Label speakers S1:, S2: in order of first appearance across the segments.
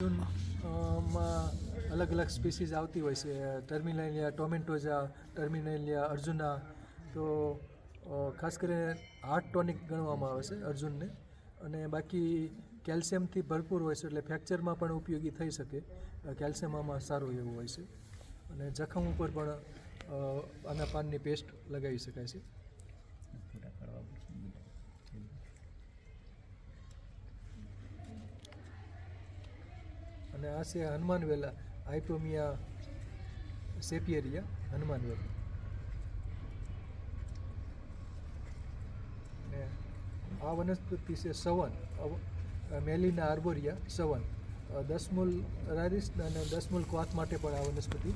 S1: માં અલગ અલગ સ્પીસીસ આવતી હોય છે. ટર્મિનેલિયા ટોમેન્ટોઝા ટર્મિનેલિયા અર્જુના. તો ખાસ કરીને હાર્ટ ટોનિક ગણવામાં આવે છે અર્જુનને. અને બાકી કેલ્શિયમથી ભરપૂર હોય છે એટલે ફ્રેક્ચરમાં પણ ઉપયોગી થઈ શકે. કેલ્શિયમ આમાં સારું એવું હોય છે. અને જખમ ઉપર પણ આના પાનની પેસ્ટ લગાવી શકાય છે. અને આ છે હનુમાન વેલા આઇપોમિયા સેપિયરિયા, હનુમાન વેલા. અને આ વનસ્પતિ છે સવન મેલીના આર્બોરિયા, સવન. દસમૂલ રારીસ અને દસમૂલ ક્વાથ માટે પણ આ વનસ્પતિ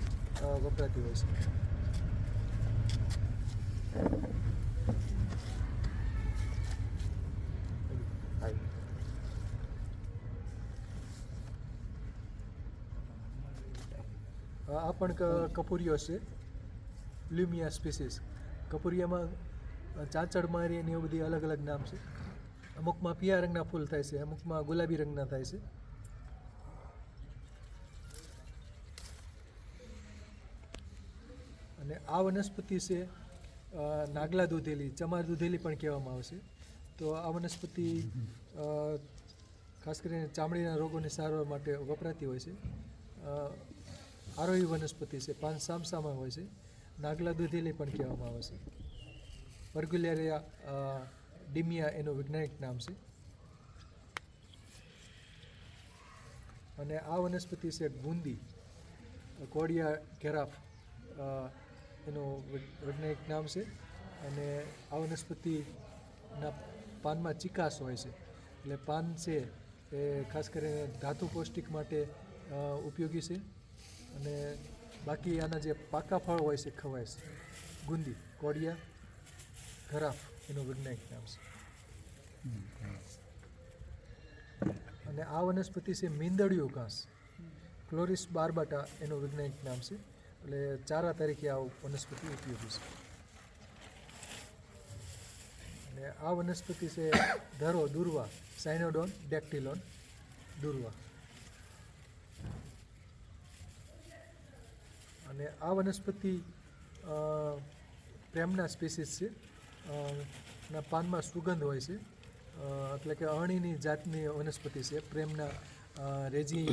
S1: વપરાતી હોય છે. આ પણ કપૂરીઓ છે, લ્યુમિયા સ્પીસીસ. કપૂરિયામાં ચાંચડ મારી અને એવું બધી અલગ અલગ નામ છે. અમુકમાં પીળા રંગના ફૂલ થાય છે, અમુકમાં ગુલાબી રંગના થાય છે. અને આ વનસ્પતિ છે નાગલા દૂધેલી, ચમાર દૂધેલી પણ કહેવામાં આવશે તો આ વનસ્પતિ ખાસ કરીને ચામડીના રોગોની સારવાર માટે વપરાતી હોય છે. આરોહી વનસ્પતિ છે, પાન સામસામાં હોય છે, નાગલા દૂધેલી પણ કહેવામાં આવે છે. વર્ગ્યુલેરિયા ડિમિયા એનું વૈજ્ઞાનિક નામ છે. અને આ વનસ્પતિ છે ગુંદી, કોડિયા ઘેરાફ એનું વૈજ્ઞાનિક નામ છે. અને આ વનસ્પતિના પાનમાં ચિકાસ હોય છે. એટલે પાન છે એ ખાસ કરીને ધાતુ પૌષ્ટિક માટે ઉપયોગી છે. અને બાકી આના જે પાકા ફળ હોય છે, ખવાય છે. ગુંદી કોડિયા ઘરાફ, એનું વૈજ્ઞાનિક નામ છે. અને આ વનસ્પતિ છે મીંદડિયું ઘાસ. ક્લોરિસ બારબાટા એનું વૈજ્ઞાનિક નામ છે. એટલે ચારા તરીકે આ વનસ્પતિ ઉપયોગી છે. અને આ વનસ્પતિ છે ધરો દુર્વા સાઇનોડોન ડેક્ટિલોન, દુર્વા. અને આ વનસ્પતિ પ્રેમના સ્પેસીસ છે. ના પાનમાં સુગંધ હોય છે. એટલે કે અણીની જાતની વનસ્પતિ છે. પ્રેમના રેજી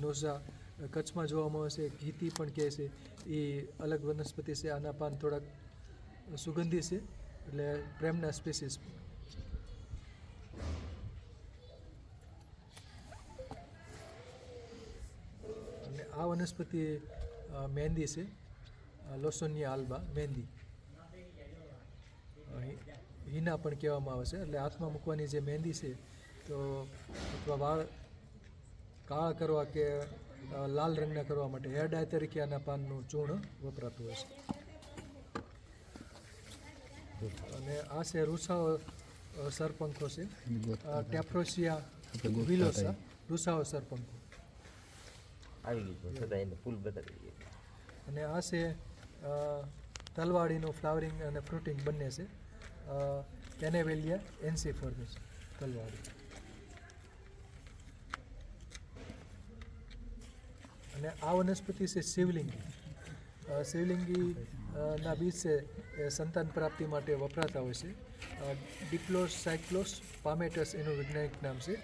S1: નોઝા કચ્છમાં જોવામાં આવે છે. ઘીતી પણ કહે છે. એ અલગ વનસ્પતિ છે. આના પાન થોડાક સુગંધી છે. એટલે પ્રેમના સ્પેસીસ અને આ વનસ્પતિ મહેંદી છે લોસોનિયા આલ્બા મહેંદી હિના પણ કહેવામાં આવે છે એટલે હાથમાં મૂકવાની જે મહેંદી છે તો અથવા વાળ કાળા કરવા કે લાલ રંગના કરવા માટે હેર ડાય તરીકે આના પાનનું ચૂર્ણ વપરાતું હોય છે। અને આ છે રૂસાઓ સરપંખો છે ટેફ્રોસિયા વિલોસા રૂસાઓ સરપંખો।
S2: આવી ગયું ફૂલ બતાવી
S1: અને આ છે તલવાડીનું ફ્લાવરિંગ અને ફ્રૂટિંગ બંને છે. કેનેવેલિયા એન્સીફોર્મિસ તલવાડી. અને આ વનસ્પતિ છે શિવલિંગી. શિવલિંગી ના બીજ છે, એ સંતાન પ્રાપ્તિ માટે વપરાતા હોય છે. ડિપ્લોસ સાયક્લોસ પામેટસ એનું વૈજ્ઞાનિક નામ છે.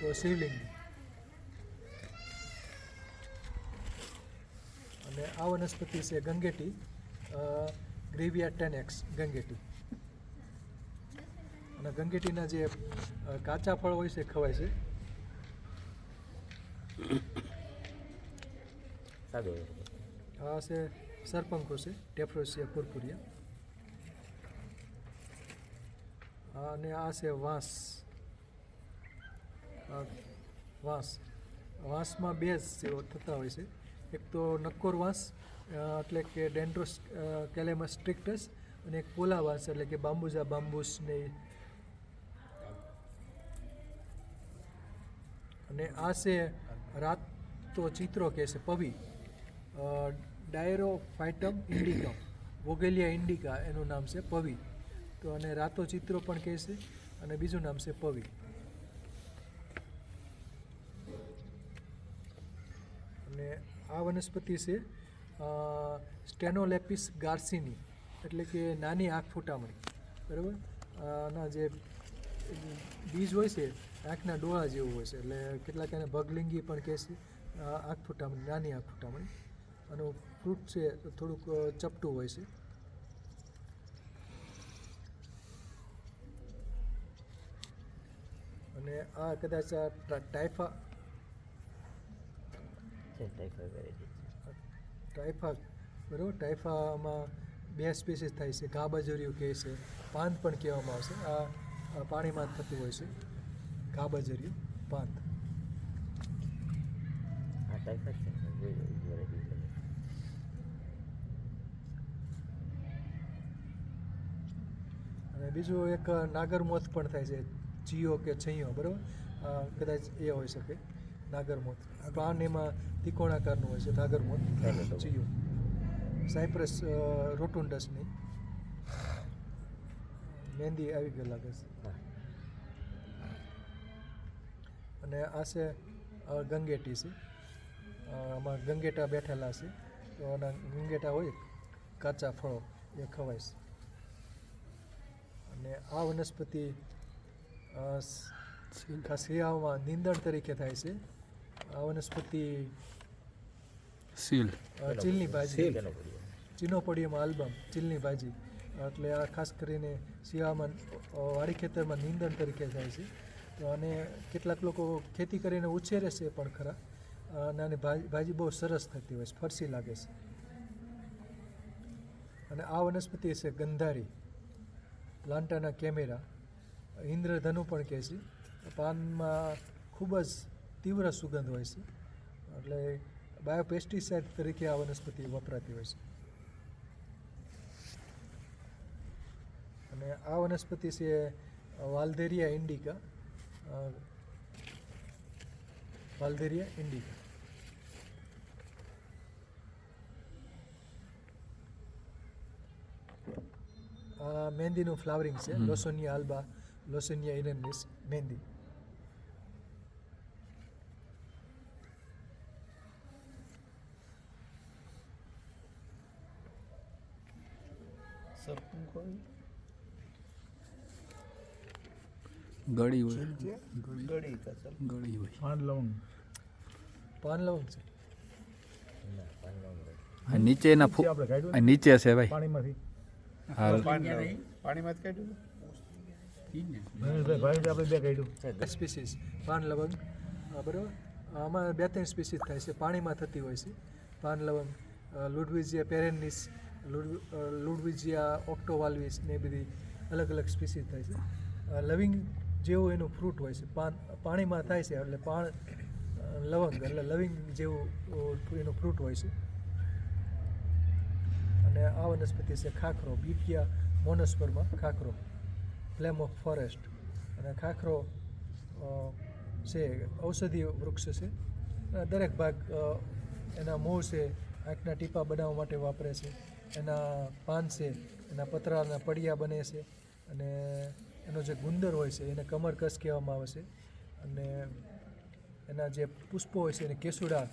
S1: તો શિવલિંગી. અને આ વનસ્પતિ છે ગંગેટી ગ્રેવિયા ટેનેક્સ ગંગેટી. અને ગંગેટીના જે કાચા ફળ હોય છે ખવાય છે. આ છે સરપંખો છે ટેફ્રોસિયા પુરપુરિયા. અને આ છે વાંસ. વાંસ. વાંસમાં બે જ થતા હોય છે. એક તો નક્કોર વાંસ એટલે કે ડેન્ડ્રોસ કેલેમસ સ્ટ્રિક્ટસ, અને એક પોલાવાસ એટલે કે બાંબુઝા, બાંબુસ ને અને આ છે રાત તો ચિત્રો કહે છે પવી. ડાયરોફાઇટમ ઇન્ડિકમ, વોગેલિયા ઇન્ડિકા એનું નામ છે પવી. તો અને રાતો ચિત્રો પણ કહે છે, અને બીજું નામ છે પવી. અને આ વનસ્પતિ છે સ્ટેનોલેપિસ ગાર્સિની, એટલે કે નાની આંખ ફૂટામણી. બરાબર? આના જે બીજ હોય છે, આંખના ડોળા જેવું હોય છે, એટલે કેટલાક એને ભગલિંગી પણ કહે છે આંખ ફૂટામણી, નાની આંખ ફૂટામણી. આનું ફ્રૂટ છે થોડુંક ચપટું હોય છે. અને આ કદાચ આ ટા- ટાઇફા
S2: છે ટાઈફોઈડ વેરાયટી
S1: ટાઇફા બરાબર? ટાઈફામાં બે સ્પીસીસ થાય છે ગાબાજરિયું કહે છે પાંત પણ કહેવામાં આવશે. આ પાણીમાં થતું હોય છે. ગાબાજરિયું પાંત
S2: આ ટાઈફોઈડ છે
S1: અને બીજું એક નાગરમોથ પણ થાય છે જીઓ કે છૈયો બરાબર? કદાચ એ હોઈ શકે નાગરમોથ. પાન એમાં ત્રિકોણાકારનું હોય છે
S2: બરાબર.
S1: ચિયો સાયપ્રસ રોટુન્ડસની મહેંદી આવી ગઈ લાગે છે. અને આ છે ગંગેટી છે. આમાં ગંગેટા બેઠેલા છે. તો આના ગંગેટા હોય કાચા ફળો એ ખવાય છે. અને આ વનસ્પતિ શિયાળામાં નીંદણ તરીકે થાય છે. વનસ્પતિ
S3: સીલ
S1: ચીલની ભાજી ચીનોપોડિયમ આલ્બમ ચીલની ભાજી એટલે આ ખાસ કરીને શિયાળામાં વાડી ખેતરમાં નીંદણ તરીકે થાય છે તો અને કેટલાક લોકો ખેતી કરીને ઉછેરે છે પણ ખરા અને આની ભાજી ભાજી બહુ સરસ થતી હોય છે ફરસી લાગે છે અને આ વનસ્પતિ છે ગંધારી પ્લાન્ટાના કેમેરા ઇન્દ્રધનુ પણ કહે છે પાનમાં ખૂબ જ તીવ્ર સુગંધ હોય છે. એટલે બાયોપેસ્ટિસાઇડ તરીકે આ વનસ્પતિ વપરાતી હોય છે. અને આ વનસ્પતિ છે Waltheria Indica. Waltheria indica. મહેંદીનું flowering છે લોસોનિયા આલ્બા લોસોનિયા ઇરેનિસ મહેંદી
S3: ગળી હોય. ગળી ગળી હોય.
S1: પાન લવંગ. છે?
S2: ના પાનનો
S3: આ નીચેના આ નીચે છે ભાઈ.
S4: પાણીમાંથી.
S3: હા
S4: પાણીમાં જ કાઢ્યું બે કાઢ્યું.
S1: સ્પીસીસ. પાન લવંગ. બરાબર. આમાં બે ત્રણ સ્પીસીસ થાય છે. પાણીમાં થતી હોય છે. પાન લવંગ. લુડવિઝિયા પેરેનિસ લુડ અ, ઓક્ટોવાલ્વિસ ને એ બધી અલગ અલગ સ્પીસીસ થાય છે. લવિંગ જેવું એનું ફ્રૂટ હોય છે. પાન પાણીમાં થાય છે એટલે પાણ લવંગ એટલે લવિંગ જેવું એનું ફ્રૂટ હોય છે. અને આ વનસ્પતિ છે ખાખરો બીટિયા મોનસ્પરમાં ખાખરો ફ્લેમ ઓફ ફોરેસ્ટ. અને ખાખરો છે ઔષધીય વૃક્ષ છે. દરેક ભાગ એના મૂળ છે આંખના ટીપા બનાવવા માટે વાપરે છે. એના પાન છે, એના પતરાના પડિયા બને છે અને એનો જે ગુંદર હોય છે, એને કમરકસ કહેવામાં આવે છે અને એના જે પુષ્પો હોય છે, એને કેસુડા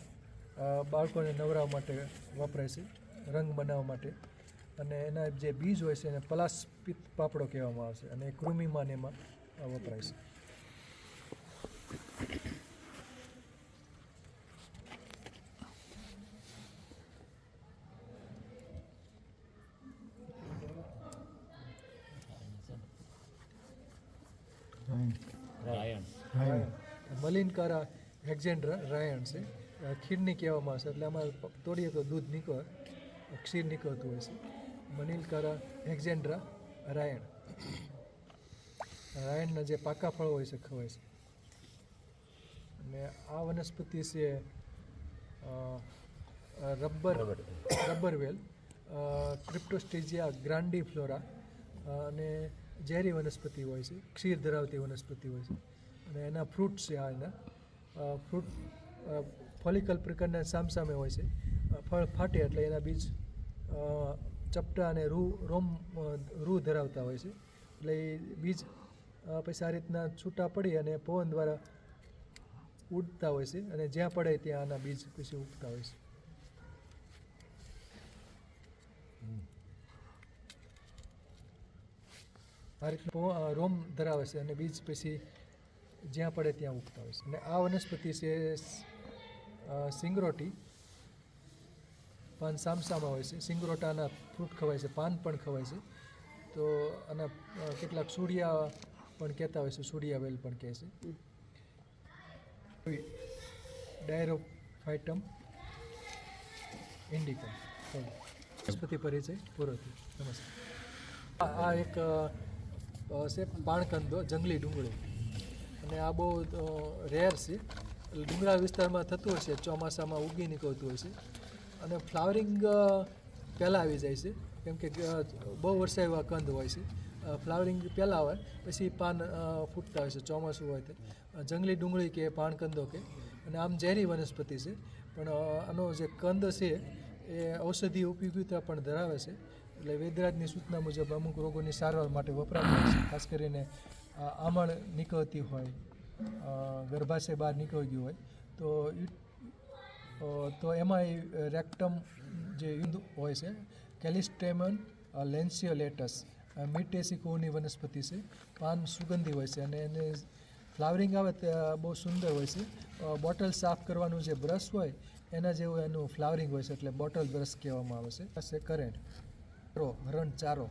S1: બાળકોને નવરાવવા માટે વપરાય છે, રંગ બનાવવા માટે. અને એના જે બીજ હોય છે, એને પલાસ પાપડો કહેવામાં આવે છે અને એ ને એમાં વપરાય છે રાયણ મલિનકારા હેક્ઝેન્ડ્રા રાયણ છે. ખીરની કહેવામાં આવે છે. એટલે આમાં તોડીએ તો દૂધ નીકળે. ક્ષીર નીકળતું હોય છે. મનિલકારા હેક્ઝેન્ડ્રા રાયણ. રાયણના જે પાકા ફળો હોય છે ખવાય છે. અને આ વનસ્પતિ છે રબર.
S2: રબર
S1: વેલ. ક્રિપ્ટોસ્ટેજિયા ગ્રાન્ડી ફ્લોરા અને ઝેરી વનસ્પતિ હોય છે. ક્ષીર ધરાવતી વનસ્પતિ હોય છે. અને એના ફ્રૂટ છે આ એના. ફ્રૂટ ફોલિકલ પ્રકારના સામસામે હોય છે. ફળ ફાટે એટલે એના બીજ ચપટા અને રૂ, રોમ રૂ ધરાવતા હોય છે. એટલે એ બીજ પછી આ રીતના છૂટા પડી અને પવન દ્વારા ઉડતા હોય છે અને જ્યાં પડે ત્યાં આના બીજ પછી ઉગતા હોય છે. આ રીતના રોમ ધરાવે છે અને બીજ પછી જ્યાં પડે ત્યાં ઉગતા હોય છે. અને આ વનસ્પતિ છે સિંગરોટી. પાન સામસામાં હોય છે. સિંગરોટાના ફ્રૂટ ખવાય છે, પાન પણ ખવાય છે. તો આના કેટલાક સૂર્યા પણ કહેતા હોય છે સૂર્યા વેલ પણ કહે છે. ડાયરોફાઇટમ ઇન્ડિકમ વનસ્પતિ પરિચય પૂરો નમસ્કાર. આ એક છે પાણકંદો, જંગલી ડુંગળો. અને આ બહુ રેર છે. ડુંગરાળ વિસ્તારમાં થતું હોય છે, ચોમાસામાં ઉગી નીકળતું હોય છે. અને ફ્લાવરિંગ પહેલાં આવી જાય છે. કેમ કે બહુ વર્ષે એવા કંદ હોય છે. ફ્લાવરિંગ પહેલાં આવે પછી પાન ફૂટતા હોય છે, ચોમાસું હોય તે. જંગલી ડુંગળી કે પાણકંદો કે. અને આમ ઝેરી વનસ્પતિ છે. પણ આનો જે કંદ છે, એ ઔષધીય ઉપયોગિતા પણ ધરાવે છે. એટલે વેદરાજની સૂચના મુજબ અમુક રોગોની સારવાર માટે વપરાતું હોય છે. ખાસ કરીને આમળ નીકળતી હોય ગર્ભાશય બહાર નીકળી ગયું હોય, તો તો એમાં એ રેક્ટમ જે યુદ્ધ હોય છે, કેલિસ્ટેમન લેન્સિયોલેટસ મિટેસિકોની વનસ્પતિ છે, પાન સુગંધી હોય છે, અને એને ફ્લાવરિંગ આવે તે બહુ સુંદર હોય છે બોટલ સાફ કરવાનું જે બ્રશ હોય, એના જેવું એનું ફ્લાવરિંગ હોય છે, એટલે બોટલ બ્રશ કહેવામાં આવે છે. છે કરેન્ટ ચારો, હરણ ચારો.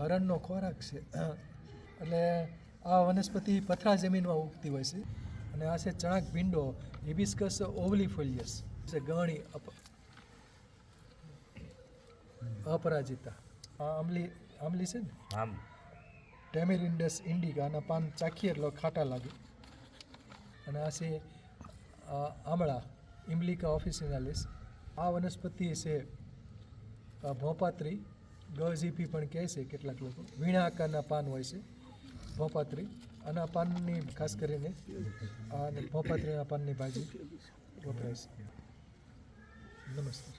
S1: હરણનો ખોરાક છે. એટલે આ વનસ્પતિ પથરા જમીનમાં ઉગતી હોય છે. અને આ છે ચણાક ભીંડો હિબિસ્કસ ઓવલીફોલિયસ. છે ગણી અપ અપરાજિતા. આ આમલી આમલી છે ને?
S2: આમ.
S1: ટેમેરિન્ડસ ઇન્ડિકા અને પાન ચાખીએ એટલે ખાટા લાગે. અને આ છે આમળા ઇમ્લિકા ઓફિસિનાલિસ. આ વનસ્પતિ છે ભોપાત્રી. ગઝીપી પણ કહે છે કેટલાક લોકો. વીણા આકારના પાન હોય છે. ભોપાત્રી અને પાનની ખાસ કરીને અને ભોપાત્રી પાનની ભાજી વપરાય છે. નમસ્કાર.